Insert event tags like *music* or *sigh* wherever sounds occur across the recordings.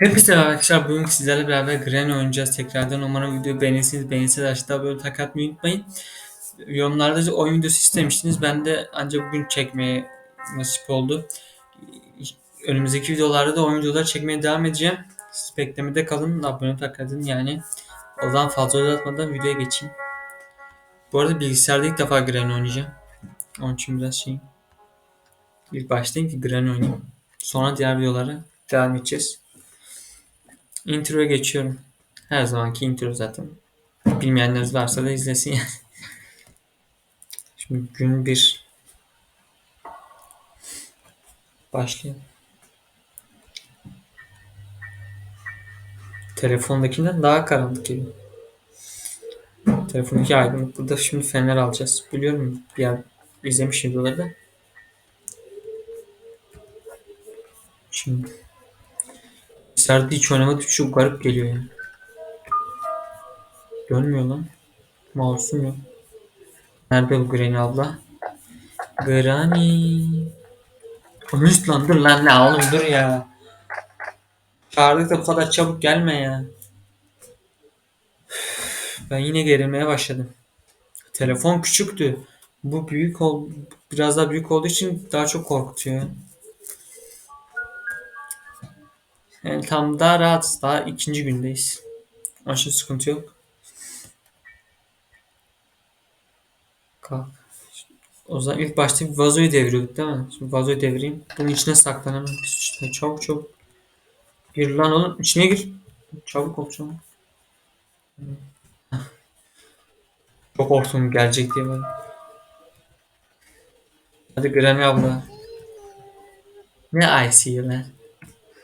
Hepinize arkadaşlar. Bugün sizlerle beraber Granny oynayacağız. Tekrardan umarım videoyu beğenirsiniz. Beğenirseniz aşağıda böyle tak atmayı unutmayın. Yorumlarda da oyun videosu istemiştiniz. Ben de ancak bugün çekmeye nasip oldu. Önümüzdeki videolarda da oyun videoları çekmeye devam edeceğim. Siz beklemede kalın. Abone tak atın yani. O zaman fazla uzatmadan videoya geçeyim. Bu arada bilgisayarda ilk defa Granny oynayacağım. Onun için biraz şeyim. İlk başlayayım ki Granny oynayayım. Sonra diğer videolara devam edeceğiz. Intro'ya geçiyorum. Her zamanki intro zaten. Bilmeyenleriniz varsa da izlesin yani. *laughs* Şimdi gün bir başlayalım. Telefondakinden daha karanlık geliyor. Telefondaki aydınlık. Burada şimdi fener alacağız. Biliyorum bir yer izlemişim videoları da. Şimdi Bilgisayarda hiç oynamadık çok garip geliyor ya. Dönmüyor lan. Mouse'um yok. Nerede bu Granny abla? Granny. Konuş lan dur lan ne oğlum dur ya. Çağırdık da bu kadar çabuk gelme ya. Ben yine gerilmeye başladım. Telefon küçüktü. Bu büyük ol biraz daha büyük olduğu için daha çok korkutuyor. Yani tam daha rahatız. Daha ikinci gündeyiz. Aşırı sıkıntı yok. Kalk. O zaman ilk başta bir vazoyu deviriyorduk değil mi? Şimdi vazoyu devireyim. Bunun içine saklanalım. İşte çabuk çabuk. Gir lan oğlum. içine gir. Çabuk ol çabuk. *laughs* Çok korktum gelecek diye böyle. Hadi Granny abla. Ne I see lan?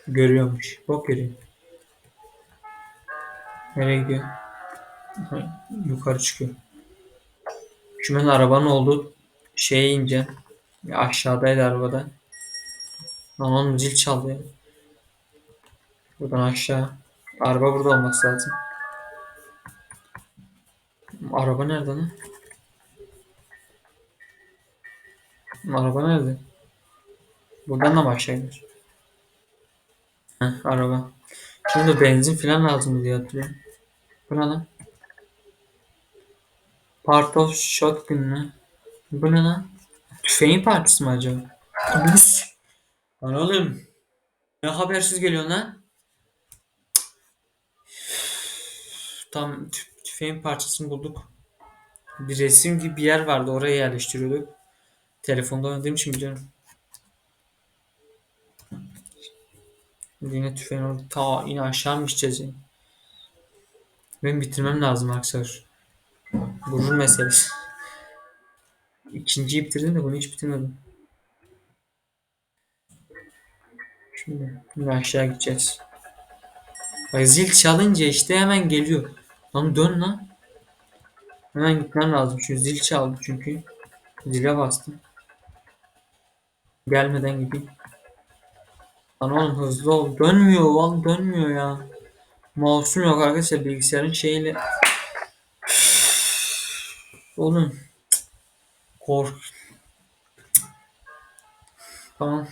Görüyormuş. Bok görüyor. Nereye gidiyor? Yukarı çıkıyor. Şimdi ben arabanın olduğu şeye. Ya aşağıdaydı arabada. Lan oğlum zil çaldı ya. Buradan aşağı. Araba burada olması lazım. Araba nerede lan? Araba nerede? Buradan da mı aşağı iner? Heh, araba. Şimdi benzin falan lazım diye hatırlıyorum. Bu ne lan? Part of shotgun mı? Bu ne lan? Tüfeğin parçası mı acaba? Bus. Lan. Ne habersiz geliyorsun lan? Tam tü- tüfeğin parçasını bulduk. Bir resim gibi bir yer vardı. Oraya yerleştiriyorduk. Telefonda oynadığım için biliyorum. Yine tüfeğin orada. Ta yine aşağı mı gideceğiz yani? Benim bitirmem lazım arkadaşlar. Gurur meselesi. *laughs* İkinciyi bitirdim de bunu hiç bitirmedim. Şimdi, şimdi aşağı gideceğiz. Bak zil çalınca işte hemen geliyor. Lan dön lan. Hemen gitmem lazım. Şu zil çaldı çünkü. Zile bastım. Gelmeden gideyim. Lan oğlum hızlı ol. Dönmüyor lan dönmüyor ya. Mouse'um yok arkadaşlar bilgisayarın şeyiyle. Oğlum. Kork. Tamam.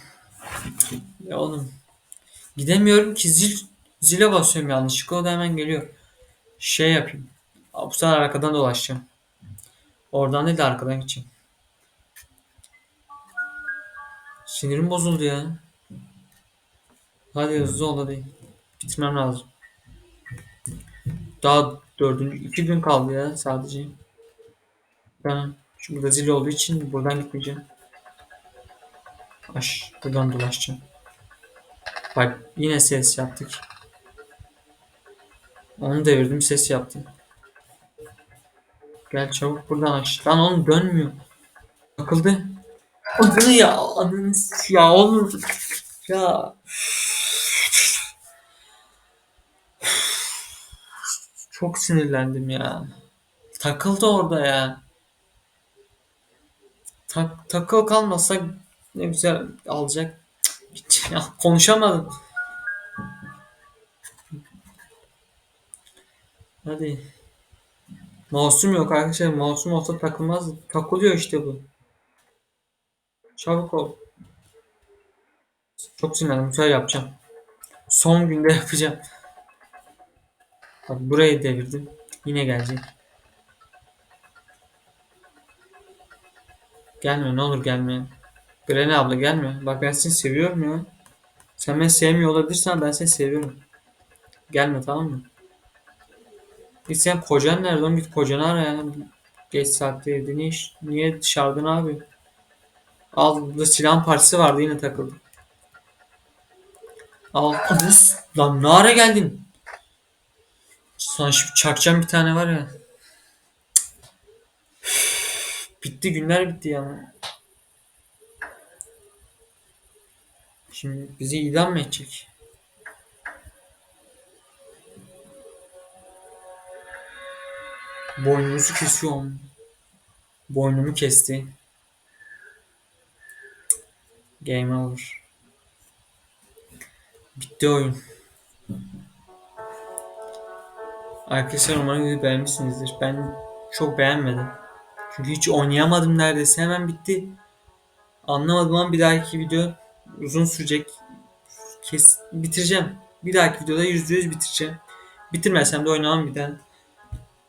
Ya oğlum. Gidemiyorum ki zil zile basıyorum yanlışlıkla o da hemen geliyor. Şey yapayım. Bu sefer arkadan dolaşacağım. Oradan değil de arkadan gideceğim. Sinirim bozuldu ya. Hadi hızlı ol hadi. Bitirmem lazım. Daha dördüncü, iki gün kaldı ya sadece. Ben şu burada zil olduğu için buradan gitmeyeceğim. Aş, buradan dolaşacağım. Bak yine ses yaptık. Onu devirdim ses yaptı. Gel çabuk buradan aç. Lan oğlum dönmüyor. Takıldı. Adını ya adını ya oğlum ya çok sinirlendim ya. Takıldı orada ya. Tak, takıl kalmasa ne güzel alacak. Cık, Ya, konuşamadım. Hadi. Mouse'um yok arkadaşlar. Mouse'um olsa takılmaz. Takılıyor işte bu. Çabuk ol. Çok sinirlendim. Bu yapacağım. Son günde *laughs* yapacağım. Bak burayı devirdim. Yine gelecek. Gelme ne olur gelme. Granny abla gelme. Bak ben seni seviyorum ya. Sen beni sevmiyor olabilirsin ama ben seni seviyorum. Gelme tamam mı? Git sen kocan nerede oğlum? Git kocanı ara ya. Geç saatte evde niye, niye dışarıda ne abi? Al burada silahın partisi vardı yine takıldı. Al kız. Lan ne ara geldin? Sana şimdi çakacağım bir tane var ya. Bitti günler bitti ya. Şimdi bizi idam mı edecek? Boynumuzu kesiyorum. Boynumu kesti. Game over. Bitti oyun. Arkadaşlar umarım videoyu beğenmişsinizdir. Ben çok beğenmedim. Çünkü hiç oynayamadım neredeyse. Hemen bitti. Anlamadım ama bir dahaki video uzun sürecek. Kes bitireceğim. Bir dahaki videoda %100 bitireceğim. Bitirmezsem de oynamam bir daha.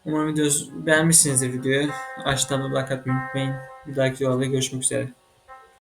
Umarım videoyu beğenmişsinizdir videoyu. Aşağıdan da like atmayı unutmayın. Bir dahaki videoda görüşmek üzere.